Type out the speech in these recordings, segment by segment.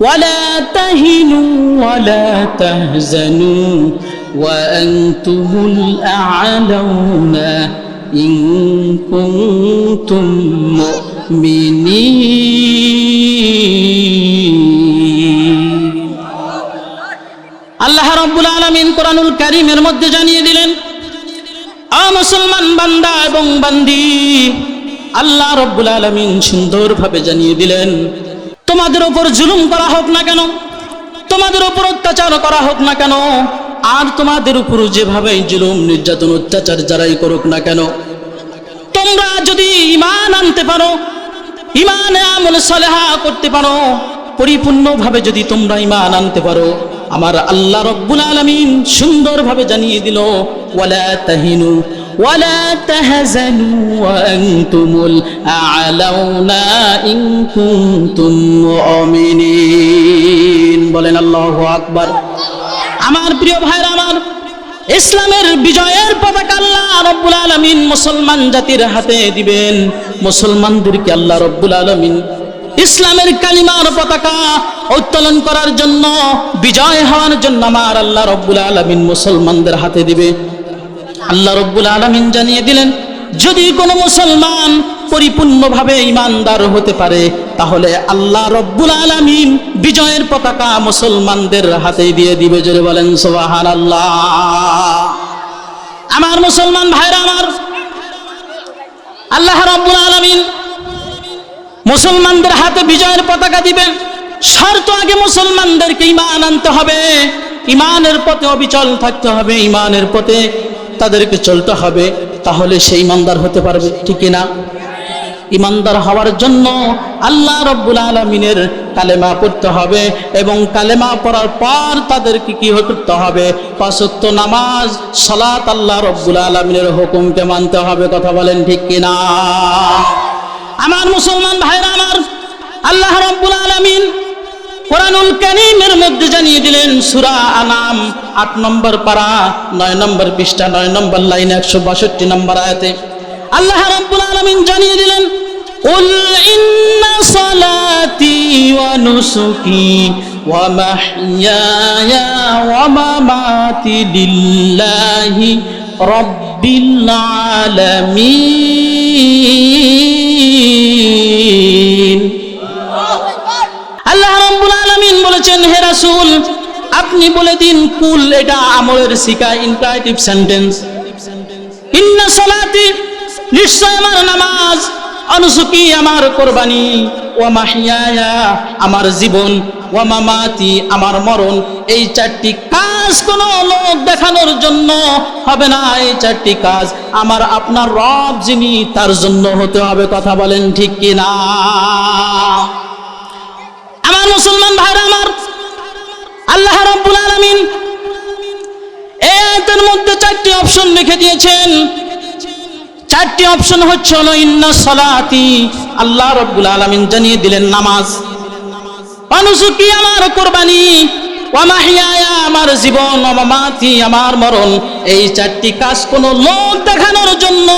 ولا تهنوا ولا تهزنوا وأنتم الأعلون إن كنتم مؤمنين আল্লাহ রব্বুল আলমিন কোরআনুল কারিমের মধ্যে জানিয়ে দিলেন আ মুসলমান বান্দা এবং বান্দি আল্লাহ রব্বুল আলমিন সুন্দরভাবে জানিয়ে দিলেন তোমাদের উপর জুলুম করা হোক না কেন? তোমাদের উপর অত্যাচার করা হোক না কেন? আর তোমাদের উপর যেভাবে জুলুম, নির্যাতন, অত্যাচার যারাই করুক না কেন? তোমরা যদি ইমান আনতে পারো ইমানে আমল সালেহা করতে পারো, পরিপূর্ণভাবে যদি তোমরা ইমান আনতে পারো, আমার আল্লাহ রব্বুল আলামিন সুন্দরভাবে জানিয়ে দিল, ওয়ালা তাহিনু তাহজানু ওয়া আনতুমুল আ'লাউনা ইন কুনতুম মুমিনিন বলেন আল্লাহু আকবার। আমার প্রিয় ভাইরা, আমার ইসলামের বিজয়ের পতাকা আল্লাহ রব্বুল আলমিন মুসলমান জাতির হাতে দিবেন। মুসলমানদেরকে আল্লাহ রব্বুল আলমিন ইসলামের কালিমার পতাকা উত্তোলন করার জন্য, বিজয় হওয়ার জন্য আমার আল্লাহ রব্বুল আলমিন মুসলমানদের হাতে দিবে। আল্লাহ রব্বুল আলমিন জানিয়ে দিলেন, যদি কোনো মুসলমান পরিপূর্ণভাবে ইমানদার হতে পারে, তাহলে আল্লাহ রব্বুল আলমিন বিজয়ের পতাকা মুসলমানদের হাতে দিয়ে দিবে, জোরে বলেন সোবাহান আল্লাহ আমার মুসলমান ভাইরা আমার, আল্লাহ রব্বুল আলমিন মুসলমানদের হাতে বিজয়ের পতাকা দিবেন শর্ত আগে মুসলমানদেরকে ইমান আনতে হবে। ইমানের পথে অবিচল থাকতে হবে ইমানের পথে তাদেরকে চলতে হবে, তাহলে সে ইমানদার হতে পারবে, ঠিক না ইমানদার হওয়ার জন্য আল্লাহ রব্বুল আলমিনের কালেমা পড়তে হবে এবং কালেমা পড়ার পর তাদেরকে কি করতে হবে? পাঁচত্ব নামাজ, সালাত আল্লাহ রব্বুল আলমিনের হুকুমকে মানতে হবে, কথা বলেন ঠিক কিনা? আমার মুসলমান ভাইরা, আমার আল্লাহ রব্বুল আলমিন কোরআনুল কারীমের মধ্যে জানিয়ে দিলেন সূরা আনাম আট নম্বর পারা নয় নম্বর পৃষ্ঠা নয় নম্বর লাইন একশো বাষট্টি নম্বর আয়াতে আল্লাহ রাব্বুল আলামিন জানিয়ে দিলেন قل إن صلاتي ونسكي ومحياي ومماتي لله رب العالمين রাসূল, আপনি বলে দিন, কুল এটা আমলের শিকা ইনফাইটিভ সেন্টেন্স আমার নামাজ আমার আমার জীবন। আমার মরণ। এই চারটি কাজ কোন দেখানোর জন্য হবে না, এই চারটি কাজ আমার আপনার রব যিনি, তার জন্য হতে হবে, কথা বলেন ঠিক কি না আমার মুসলমান ভাইরা আমার আল্লাহ রাব্বুল আলামিন এই আয়াতের মধ্যে চারটি অপশন লিখে দিয়েছেন। চারটি অপশন হচ্ছে হলো, ইন্না সলাতি, আল্লাহ রব্বুল আলামিন জানিয়ে দিলেন নামাজ। অনুসুকি আমার কোরবানি? ওয়ামাহিয়ায়া আমার জীবন ওয়ামামাতি আমার মরণ। এই চারটি কাজ কোনো লোক দেখানোর জন্য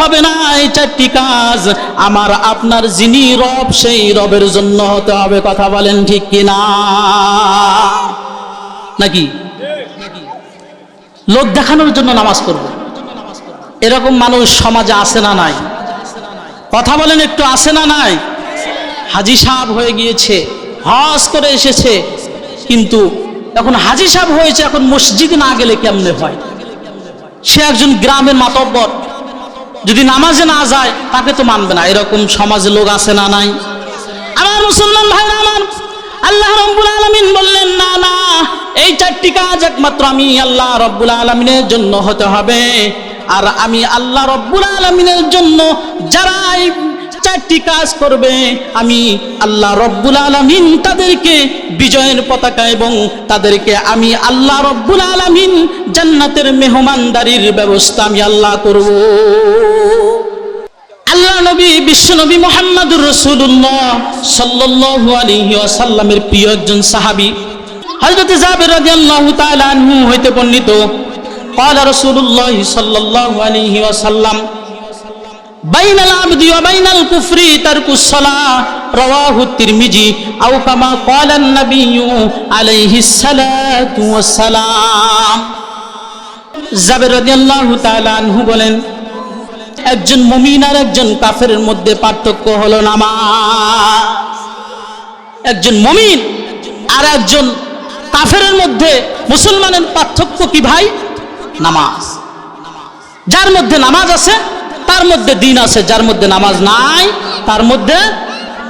হবে না, এই চারটি কাজ। আমার, আপনার যিনি রব, সেই রবের জন্য হতে হবে, কথা বলেন ঠিক কিনা? নাকি? লোক দেখানোর জন্য নামাজ পড়ব। এরকম মানুষ সমাজে আসে না নাই? কথা বলেন একটু আসে না নাই? হাজি সাহেব হয়ে গিয়েছে, হজ করে এসেছে, কিন্তু এখন হাজি সাহেব হয়েছে, এখন মসজিদ না গেলে কেমনে হয়? সে একজন গ্রামের মাতব্বর। যদি নামাজে না যায়, তাকে তো মানবে না। এরকম সমাজে লোক আছে না নাই? আমার মুসলমান ভাই আমার, আল্লাহ রব্বুল আলমিন বললেন, না না, এই চারটি কাজ একমাত্র আমি আল্লাহ রব্বুল আলমিনের জন্য হতে হবে। আর আমি আল্লাহ রব্বুল আলমিনের জন্য যারা চারটি কাজ করবে আমি আল্লাহ রব্বুল আলমিন তাদেরকে বিজয়ের পতাকা এবং তাদেরকে আমি আল্লাহ রব্বুল আলমিন জান্নাতের মেহমানদারির ব্যবস্থা আমি আল্লাহ করব আল্লাহ নবী বিশ্ব নবী মোহাম্মদুর রসুল্লাহ সাল্লাল্লাহু আলাইহি ওয়াসাল্লামের প্রিয় একজন সাহাবী হযরত জাবির রাদিয়াল্লাহু তাআলা আনহু হইতে বর্ণিত قال رسول الله صلى الله عليه وسلم বাইন আল আবদি ওয়া বাইন কুফরি বলেন, একজন মুমিন আর একজন কাফেরের মধ্যে পার্থক্য হলো নামাজ। একজন মুমিন আর একজন কাফেরের মধ্যে মুসলমানের পার্থক্য কি ভাই? নামাজ। যার মধ্যে নামাজ আছে তার মধ্যে দিন আছে, যার মধ্যে নামাজ নাই, তার মধ্যে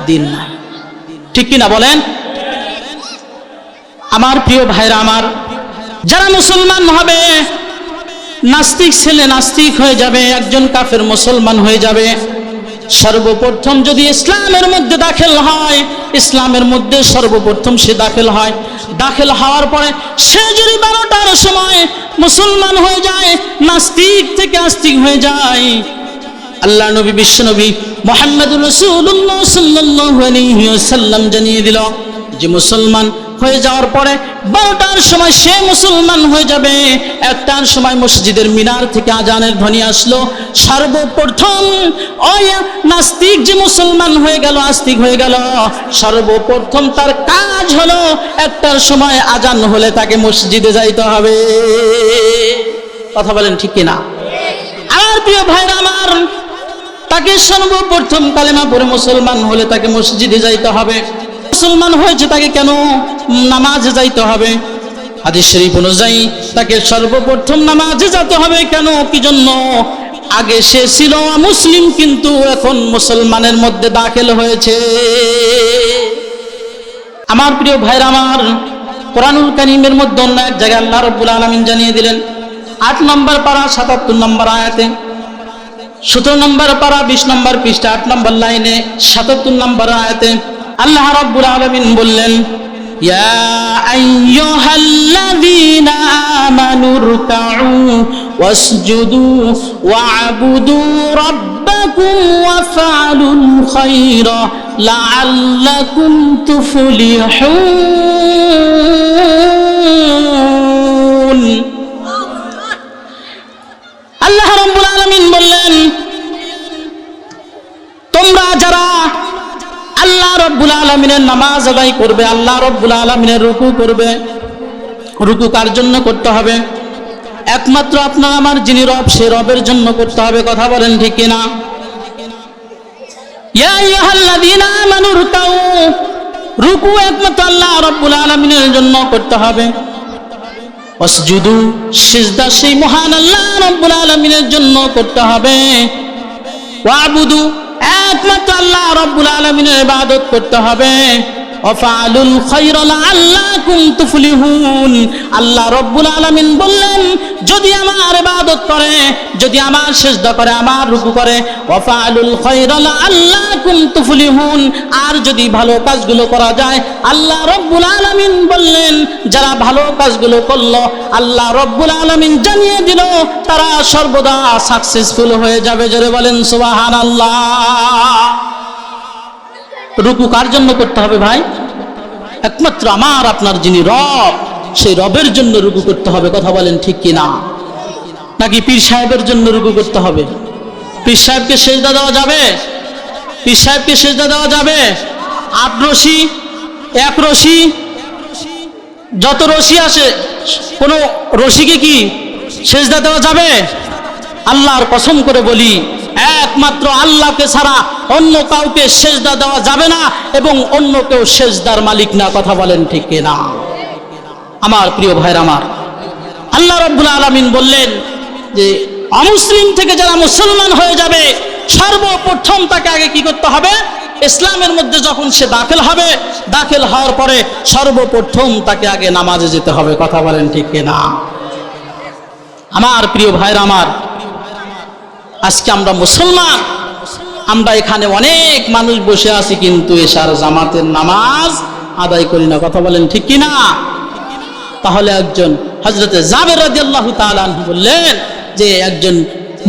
দিন নাই। ঠিক কিনা বলেন? আমার প্রিয় ভাইরা আমার, যারা মুসলমান হবে, নাস্তিক ছেলে নাস্তিক হয়ে যাবে, একজন কাফের মুসলমান হয়ে যাবে। সর্বপ্রথম যদি ইসলামের মধ্যে দাখিল হয়, ইসলামের মধ্যে সর্বপ্রথম সে দাখিল হয়। দাখিল হওয়ার পরে সে যদি বারোটার সময় মুসলমান হয়ে যায়, নাস্তিক থেকে আস্তিক হয়ে যায় আল্লাহ নবী বিশ্ব নবী মোহাম্মদ রসুল্লাহ সাল্লাল্লাহু আলাইহি ওয়াসাল্লাম জানিয়ে দিল যে মুসলমান হয়ে যাওয়ার পরে বারোটার সময় সে মুসলমান হয়ে যাবে। একটার সময় মসজিদের মিনার থেকে আজানের ধ্বনি আসলো। সর্বপ্রথম ওই নাস্তিক যে মুসলমান হয়ে গেল আস্তিক হয়ে গেল। সর্বপ্রথম তার কাজ হলো একটার সময় আজান হলে তাকে মসজিদে যাইতে হবে। কথা বলেন ঠিক কিনা? আমার প্রিয় ভাইরা আমার তাকে সর্বপ্রথম কালেমা পড়ে মুসলমান হলে তাকে মসজিদে যাইতে হবে। মুসলমান হয়েছে তাকে কেন নামাজে যাইতে হবে? হাদিস শরীফ অনুযায়ী তাকে সর্বপ্রথম নামাজে যেতে হবে কেন? কি জন্য? আগে সে ছিল মুসলিম কিন্তু এখন মুসলমানের মধ্যে দাখিল হয়েছে। আমার প্রিয় ভাইরা আমার, কোরআনুল কারিমের মধ্যে অন্য এক জায়গায় আল্লাহ রব্বুল আলমিন জানিয়ে দিলেন, আট নম্বর পাড়া সাতাত্তর নম্বর আয়াতে সতেরো নম্বর পারা বিশ নম্বর পৃষ্ঠা আট নম্বর লাইনে সাতাত্তর নম্বর আয়াতে আল্লাহ রব্বুল আলমিন বললেন يا أيها الذين آمنوا اركعوا واسجدوا واعبدوا ربكم وافعلوا الخير لعلكم تفلحون রব্বুল আলমিনের নামাজ আদায় করবে, আল্লাহ রব্বুল আলমিনের রুকু করবে। রুকু কার জন্য করতে হবে? একমাত্র আপনার আমার যিনি রব, সে রবের জন্য করতে হবে, কথা বলেন ঠিক কিনা? রুকু একমাত্র আল্লাহ রব্বুল আলমিনের জন্য করতে হবে। অসজুদু সিজদা, সেই মহান আল্লাহ রব্বুল আলমিনের জন্য করতে হবে। ওয়াবুদু একমাত্র আল্লাহ রব্বুল আলমিনের ইবাদত করতে হবে। আল্লাহ রব্বুল আলমিন বললেন যদি আমার ইবাদত করে, যদি আমার সেজদা করে, আমার রুকু করে খৈর আল্লাকুম তুফলিহুন আর যদি ভালো কাজগুলো করা যায়, আল্লাহ রব্বুল আলামিন বললেন, যারা ভালো কাজগুলো করল, আল্লাহ রব্বুল আলামিন জানিয়ে দিল, তারা সর্বদা সাকসেসফুল হয়ে যাবে। জোরে বলেন, সুবহানাল্লাহ। রুকু কার জন্য করতে হবে ভাই? একমাত্র আমার, আপনার যিনি রব। সেই রবের জন্য রুকু করতে হবে, কথা বলেন ঠিক কি না নাকি পীর সাহেবের জন্য রুকু করতে হবে? পীর সাহেবকে সেজদা দেওয়া যাবে? পীর সাহেবকে সেজদা দেওয়া যাবে? আট রশি, এক রশি, যত রশি আসে, কোনো রশিকে কি সেজদা দেওয়া যাবে? আল্লাহর কসম করে বলি, একমাত্র আল্লাহকে ছাড়া অন্য কাউকে সেজদা দেওয়া যাবে না এবং অন্য কেউ সেজদার মালিক না, কথা বলেন ঠিক না আমার প্রিয় ভাইর আমার। আল্লাহ রব্বুল আলমিন বললেন যে, অমুসলিম থেকে যারা মুসলমান হয়ে যাবে, সর্বপ্রথম তাকে আগে কি করতে হবে? ইসলামের মধ্যে যখন সে দাখিল হবে, দাখিল হওয়ার পরে সর্বপ্রথম তাকে আগে নামাজে যেতে হবে। কথা বলেন ঠিক না আমার প্রিয় ভাইরা আমার, আজকে আমরা মুসলমান, আমরা এখানে অনেক মানুষ বসে আছি, কিন্তু এশার জামাতের নামাজ আদায় করি না। কথা বলেন ঠিক কিনা? তাহলে একজন হজরতে জাবের রাদিয়াল্লাহু তাআলা আনহু বললেন যে একজন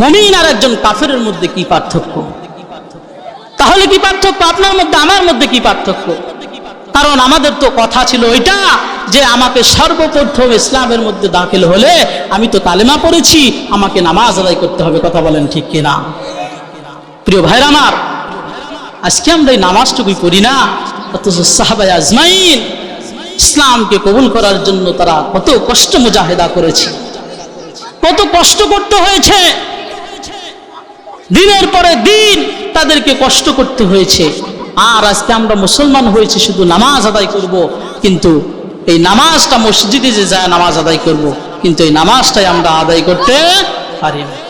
মুমিন আর একজন কাফেরের মধ্যে কি পার্থক্য? তাহলে কি পার্থক্য? আপনার মধ্যে আমার মধ্যে কি পার্থক্য? কারণ আমাদের তো কথা ছিল ওইটা যে আমাকে সর্বপ্রথম ইসলামের মধ্যে দাখিল হলে আমি তো তালেমা পড়েছি, আমাকে নামাজ আদায় করতে হবে, কথা বলেন ঠিক কিনা? প্রিয় ভাইরা আমার, আজকে আমরা এই নামাজটুকুই করি না, অথচ সাহাবাই আজমাইন ইসলামকে কবুল করার জন্য তারা কত কষ্ট মুজাহেদা করেছে। কত কষ্ট করতে হয়েছে। দিনের পরে দিন তাদেরকে কষ্ট করতে হয়েছে। আর আজকে আমরা মুসলমান হয়েছি, শুধু নামাজ আদায় করব, কিন্তু এই নামাজটা মসজিদে যে যায় নামাজ আদায় করব, কিন্তু এই নামাজটাই আমরা আদায় করতে পারি না।